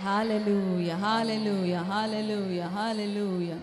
Hallelujah hallelujah hallelujah hallelujah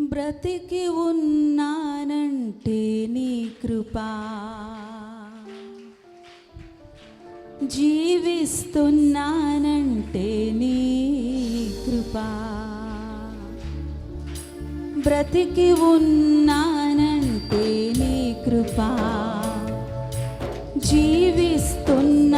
బ్రతికి ఉన్నానంటే నీ కృపా. జీవిస్తున్నానంటే నీ కృపా. బ్రతికి ఉన్నానంటే నీ కృపా. జీవిస్తున్నా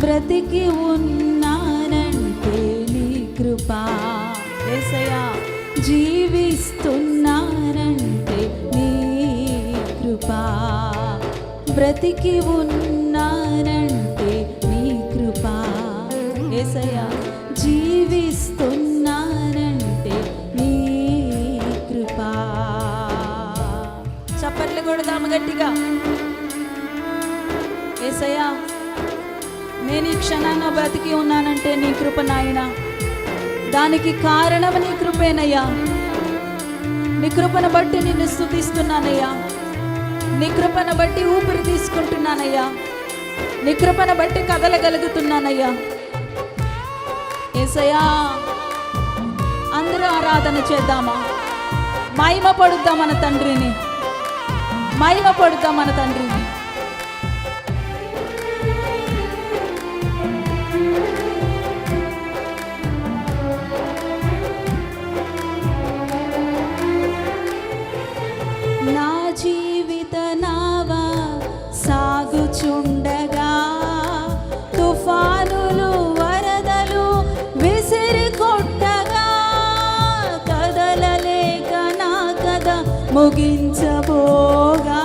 బ్రతికి ఉన్నానంటే నీ కృపా. ఏసయ్యా జీవిస్తున్నానంటే నీ కృపా. బ్రతికి ఉన్నానంటే నీ కృపా. ఏసయ్యా జీవిస్తున్నానంటే నీ కృపా. చప్పట్లు కొడదాము గట్టిగా. ఏసయా నేను ఈ క్షణాన బ్రతికి ఉన్నానంటే నీ కృప నాయన. దానికి కారణం నీ కృపేనయ్యా. నీ కృపను బట్టి నిన్ను స్థుతిస్తున్నానయ్యా నీ కృపను బట్టి ఊపిరి తీసుకుంటున్నానయ్యా. నీ కృపను బట్టి కదలగలుగుతున్నానయ్యా. ఏసయ్యా అందరూ ఆరాధన చేద్దామా? మహిమ పడుద్దాం మన తండ్రిని. మహిమ పడుద్దాం మన తండ్రిని. చూచుండగా తుఫానులు వరదలు విసిరి కొట్టగా కదలలేక నా కథ ముగించబోగా.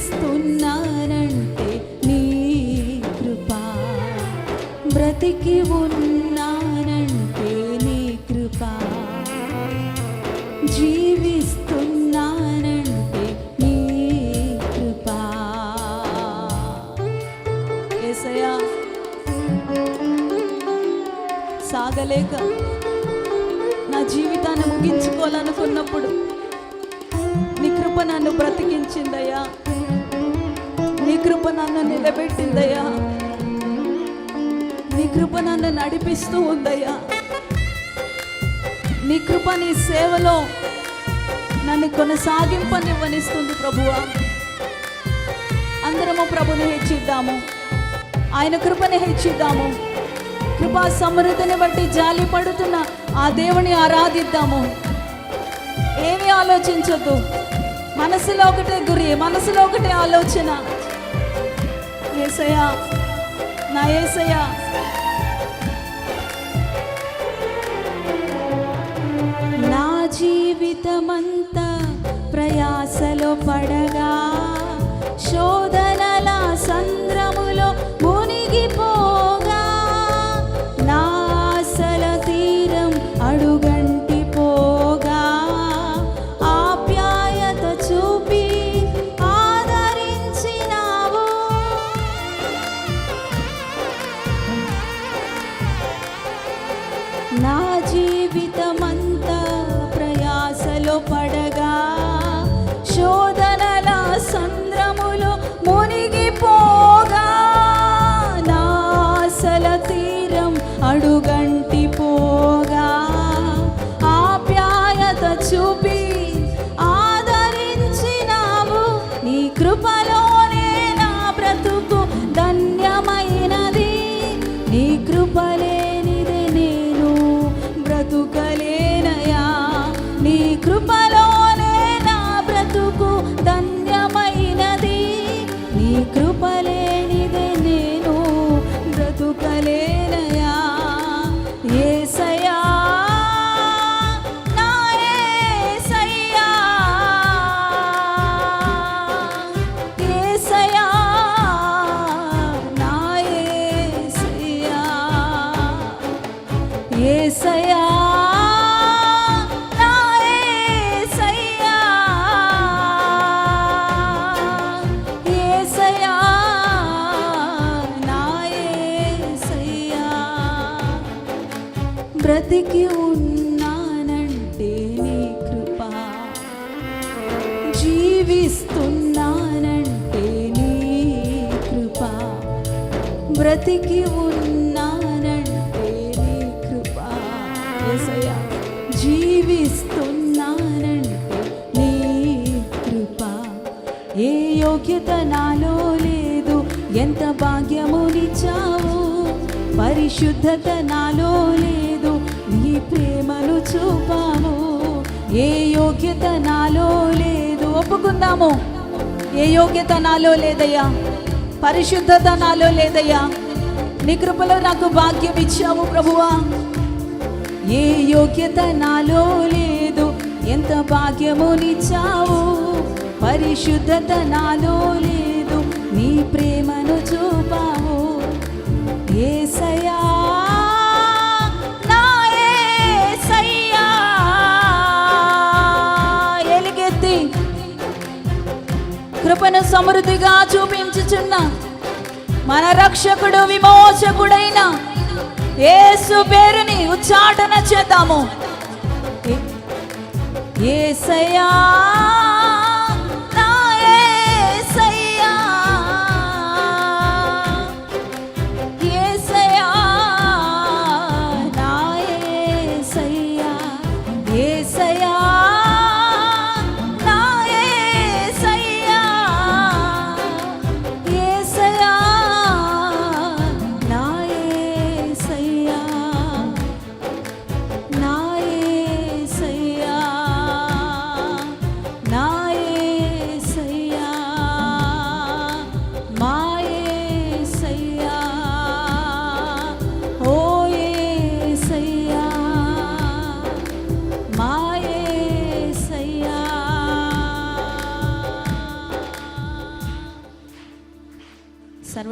జీవిస్తున్నారంటే నీ కృప. బ్రతికి ఉన్నారంటే నీ కృప. జీవిస్తున్నారంటే నీ కృప. ఏసయ్యా సాగలేక నా జీవితాన్ని ముగించుకోవాలనుకున్నప్పుడు నీ కృప నన్ను బ్రతికించిందయ్యా. నీ కృప నన్ను నిలబెట్టిందయ్యా. నీ కృప నన్ను నడిపిస్తూ ఉందయ్యా. నీ కృప నీ సేవలో నన్ను కొనసాగింపనివ్వనిస్తుంది ప్రభువా. అందరము ప్రభుని హెచ్చిద్దాము. ఆయన కృపని హెచ్చిద్దాము. కృపా సమృద్ధిని బట్టి జాలి పడుతున్న ఆ దేవుని ఆరాధిద్దాము. ఏమి ఆలోచించొద్దు. మనసులో ఒకటే గురి మనసులో ఒకటే ఆలోచన. ఏసయ్యా. నా ఏసయ్యా. నా జీవితమంతా ప్రయాసలో పడగా శోధ ఏసయ్యా నా ఏసయ్యా. ఏసయ్యా నా ఏసయ్యా. బ్రతికి ఉన్నానంటే నీ కృప. జీవిస్తున్నానంటే నీ కృప. బ్రతికి ఉన్నానంటే యేసయ్యా జీవిస్తున్నానంటే నీ కృప. ఏ యోగ్యత నాలో లేదు ఎంత భాగ్యమునిచ్చావు? పరిశుద్ధత నాలో లేదు నీ ప్రేమను చూపావు ఏ యోగ్యత నాలో లేదు ఒప్పుకుందాము. ఏ యోగ్యత నాలో లేదయ్యా పరిశుద్ధత నాలో లేదయ్యా. నీ కృపలో నాకు భాగ్యం ఇచ్చావు ప్రభువా. ఏ యోగ్యత నాలో లేదు? ఎంత భాగ్యమునిచ్చావు? పరిశుద్ధత నాలో లేదు. నీ ప్రేమను చూపావు. ఏసయ్యా నా ఏసయ్యా. ఎలుగెత్తి కృపను సమృద్ధిగా చూపించుచున్న మన రక్షకుడు విమోచకుడైన యేసు పేరుని ఉచ్చాటన చేద్దాము. ఏ-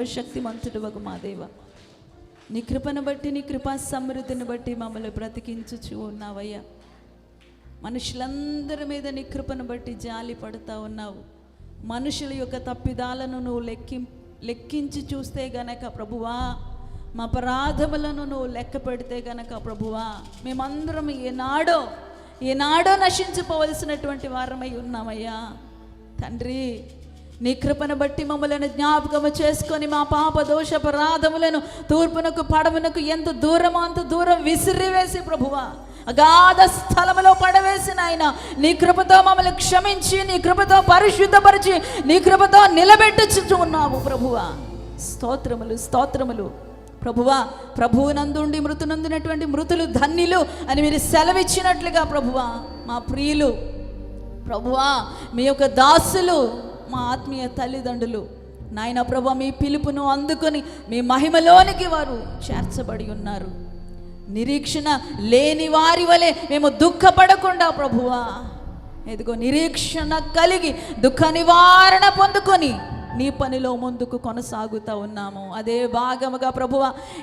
సర్వశక్తిమంతుడు ఒక మా దేవ. నీ కృపను బట్టి నీ కృపా సమృద్ధిని బట్టి మమ్మల్ని బ్రతికించుచు ఉన్నావయ్యా. మనుషులందరి మీద నీ కృపను బట్టి జాలి పడుతూ ఉన్నావు. మనుషుల యొక్క తప్పిదాలను నువ్వు లెక్కి లెక్కించి చూస్తే గనక ప్రభువా మా అపరాధములను నువ్వు లెక్క పెడితే గనక ప్రభువా మేమందరం ఏనాడో ఏనాడో నశించిపోవలసినటువంటి వారమై ఉన్నామయ్యా. తండ్రి నీ కృపను బట్టి మమ్మలను జ్ఞాపకము చేసుకొని మా పాప దోష పరాధములను తూర్పునకు పడవునకు ఎంత దూరమో అంత దూరం విసిరివేసి ప్రభువా. అగాధ స్థలములో పడవేసిన ఆయన నీ కృపతో మమ్మల్ని క్షమించి నీ కృపతో పరిశుద్ధపరిచి నీ కృపతో నిలబెట్టుచు ఉన్నావు ప్రభువా. స్తోత్రములు స్తోత్రములు. ప్రభువా ప్రభువునందుండి మృతునందునటువంటి మృతులు ధన్యులు అని మీరు సెలవిచ్చినట్లుగా ప్రభువా మా ప్రియులు. ప్రభువా మీ యొక్క దాసులు మా ఆత్మీయ తల్లిదండ్రులు. నాయన ప్రభు మీ పిలుపును అందుకొని మీ మహిమలోనికి వారు చేర్చబడి ఉన్నారు. నిరీక్షణ లేని వారి వలె మేము దుఃఖపడకుండా ప్రభువా. ఎదుగో నిరీక్షణ కలిగి దుఃఖ నివారణ పొందుకొని నీ పనిలో ముందుకు కొనసాగుతూ ఉన్నాము. అదే భాగముగా ప్రభువ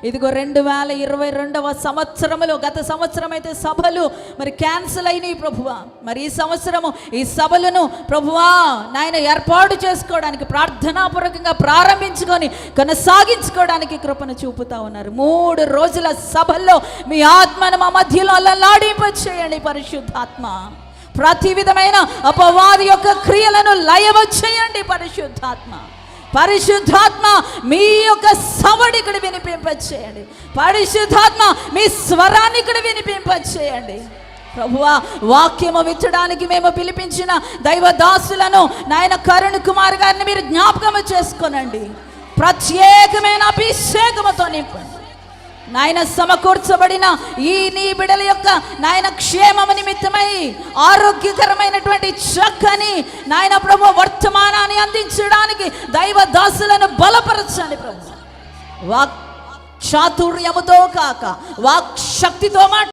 ఇదిగో రెండు వేల ఇరవై రెండవ సంవత్సరములో గత సంవత్సరం అయితే సభలు మరి క్యాన్సిల్ అయినాయి ప్రభువ. మరి ఈ సంవత్సరము ఈ సభలను ప్రభువా నాయన ఏర్పాటు చేసుకోవడానికి ప్రార్థనాపూర్వకంగా ప్రారంభించుకొని కొనసాగించుకోవడానికి కృపను చూపుతా ఉన్నారు. మూడు రోజుల సభల్లో మీ ఆత్మను మా మధ్యలో అల్లలాడింపచేయండి పరిశుద్ధాత్మ. ప్రతి విధమైన అపవాది యొక్క క్రియలను లయవ చేయండి పరిశుద్ధాత్మ. పరిశుద్ధాత్మ మీ యొక్క సవడి ఇక్కడ వినిపింపచేయండి. పరిశుద్ధాత్మ మీ స్వరాన్ని ఇక్కడ వినిపింపచేయండి. ప్రభువా వాక్యము విచ్చడానికి మేము పిలిపించిన దైవ దాసులను నాయన కరుణ్ కుమార్ గారిని మీరు జ్ఞాపకము చేసుకోనండి. ప్రత్యేకమైన అభిషేకముతో నింపండి. నాయన సమకూర్చబడిన ఈ నీ బిడల యొక్క నాయన క్షేమము నిమిత్తమై ఆరోగ్యకరమైనటువంటి చక్కని నాయన ప్రభు వర్తమానాన్ని అందించడానికి దైవ దాసులను బలపరచండి ప్రభు. వాక్ చాతుర్యముతో కాక వాక్ శక్తితో మాట